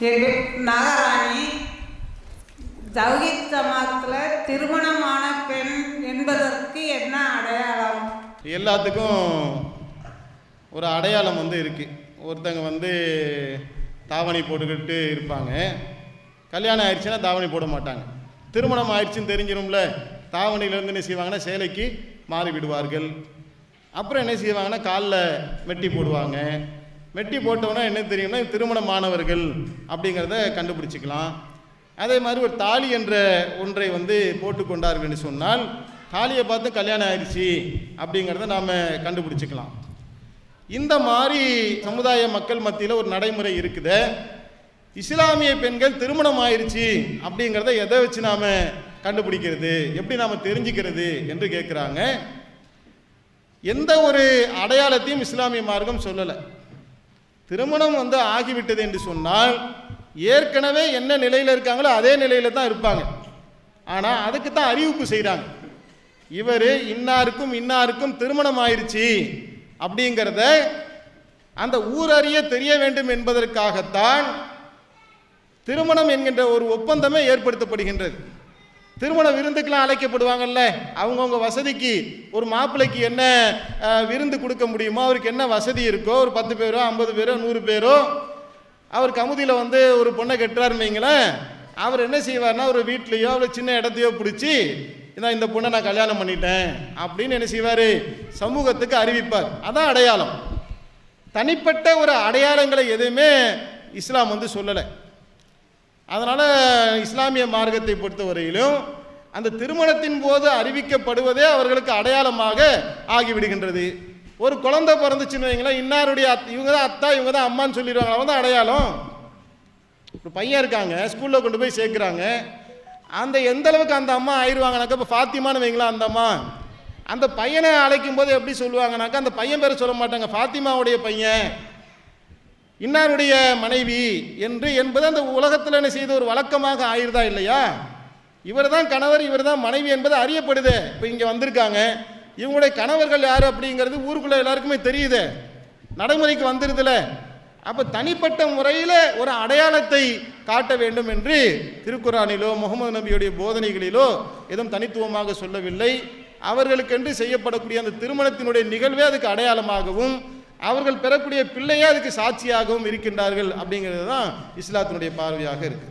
எங்கள் நாகராணி தௌஹீத் ஜமாத்தில் திருமணமான பெண் என்பதற்கு என்ன அடையாளம்? எல்லாத்துக்கும் ஒரு அடையாளம் வந்து இருக்குது ஒருத்தங்க வந்து தாவணி போட்டுக்கிட்டு இருப்பாங்க. கல்யாணம் ஆயிடுச்சுன்னா தாவணி போட மாட்டாங்க. திருமணம் ஆயிடுச்சுன்னு தெரிஞ்சிடும்ல தாவணியிலேருந்து என்ன செய்வாங்கன்னா சேலைக்கு மாறி விடுவார்கள் அப்புறம் என்ன செய்வாங்கன்னா காலில் வெட்டி போடுவாங்க. மெட்டி போட்டவொன்னே என்ன தெரியும்னா திருமணமானவர்கள் அப்படிங்கிறத கண்டுபிடிச்சிக்கலாம். அதே மாதிரி ஒரு தாலி என்ற ஒன்றை வந்து போட்டுக்கொண்டார்கள் என்று சொன்னால் தாலியை பார்த்து கல்யாணம் ஆயிடுச்சு அப்படிங்கிறத நாம் கண்டுபிடிச்சிக்கலாம். இந்த மாதிரி சமுதாய மக்கள் மத்தியில் ஒரு நடைமுறை இருக்குது. இஸ்லாமிய பெண்கள் திருமணம் ஆயிடுச்சு அப்படிங்கிறத எதை வச்சு நாம் கண்டுபிடிக்கிறது? எப்படி நாம் தெரிஞ்சுக்கிறது என்று கேட்குறாங்க எந்த ஒரு அடையாளத்தையும் இஸ்லாமிய மார்க்கம் சொல்லலை. திருமணம் வந்து ஆகிவிட்டது என்று சொன்னால் ஏற்கனவே என்ன நிலையில் இருக்காங்களோ அதே நிலையில் தான் இருப்பாங்க. ஆனால் அதுக்கு தான் அறிவிப்பு செய்கிறாங்க இவர் இன்னாருக்கும் இன்னாருக்கும் திருமணம் ஆயிடுச்சு அப்படிங்கிறத அந்த ஊர் அறிய தெரிய வேண்டும் என்பதற்காகத்தான் திருமணம் என்கின்ற ஒரு ஒப்பந்தமே ஏற்படுத்தப்படுகின்றது. திருமண விருந்துக்கெல்லாம் அழைக்கப்படுவாங்கல்ல அவங்கவுங்க வசதிக்கு ஒரு மாப்பிள்ளைக்கு என்ன விருந்து கொடுக்க முடியுமோ அவருக்கு என்ன வசதி இருக்கோ ஒரு பத்து பேரோ ஐம்பது பேரோ நூறு பேரோ அவர் கமுதியில் வந்து ஒரு பொண்ணை கட்டுறாருன்னு வைங்களேன் அவர் என்ன செய்வார்னா ஒரு வீட்லேயோ ஒரு சின்ன இடத்தையோ பிடிச்சி இதான் இந்த பொண்ணை நான் கல்யாணம் பண்ணிட்டேன் அப்படின்னு என்ன செய்வார்? சமூகத்துக்கு அறிவிப்பார். அதான் அடையாளம். தனிப்பட்ட ஒரு அடையாளங்களை எதுவுமே இஸ்லாம் வந்து சொல்லலை. அதனால் இஸ்லாமிய மார்க்கத்தை பொறுத்தவரையிலும் அந்த திருமணத்தின் போது அறிவிக்கப்படுவதே அவர்களுக்கு அடையாளமாக ஆகிவிடுகின்றது. ஒரு குழந்தை பிறந்துச்சுன்னு வைங்களேன் இன்னாருடைய அத் இவங்க தான் அத்தா இவங்க தான் அம்மான்னு சொல்லிடுவாங்க. அவங்க தான் அடையாளம். ஒரு பையன் இருக்காங்க ஸ்கூலில் கொண்டு போய் சேர்க்குறாங்க. அந்த எந்த அளவுக்கு அந்த அம்மா ஆயிடுவாங்கனாக்கா இப்போ ஃபாத்திமான்னு வைங்களா அந்த அம்மா. அந்த பையனை அழைக்கும் போது எப்படி சொல்லுவாங்கனாக்கா அந்த பையன் பேர் சொல்ல மாட்டாங்க. ஃபாத்திமாவுடைய பையன். இன்னாருடைய மனைவி என்று என்பது அந்த உலகத்தில் என்ன செய்த ஒரு வழக்கமாக ஆயிருதா இல்லையா? இவர் தான் கணவர் இவர் தான் மனைவி என்பது அறியப்படுது. இப்போ இங்கே வந்திருக்காங்க. இவங்களுடைய கணவர்கள் யார் அப்படிங்கிறது ஊருக்குள்ளே எல்லாருக்குமே தெரியுது. நடைமுறைக்கு வந்துருதுல. அப்போ தனிப்பட்ட முறையில் ஒரு அடையாளத்தை காட்ட வேண்டும் என்று திருக்குறானிலோ முகமது நபியுடைய போதனைகளிலோ எதுவும் தனித்துவமாக சொல்லவில்லை. அவர்களுக்கென்று செய்யப்படக்கூடிய அந்த திருமணத்தினுடைய நிகழ்வே அதுக்கு அடையாளமாகவும் அவர்கள் பெறக்கூடிய பிள்ளையே அதுக்கு சாட்சியாகவும் இருக்கின்றார்கள் அப்படிங்கிறது தான் இஸ்லாத்தினுடைய பார்வையாக இருக்குது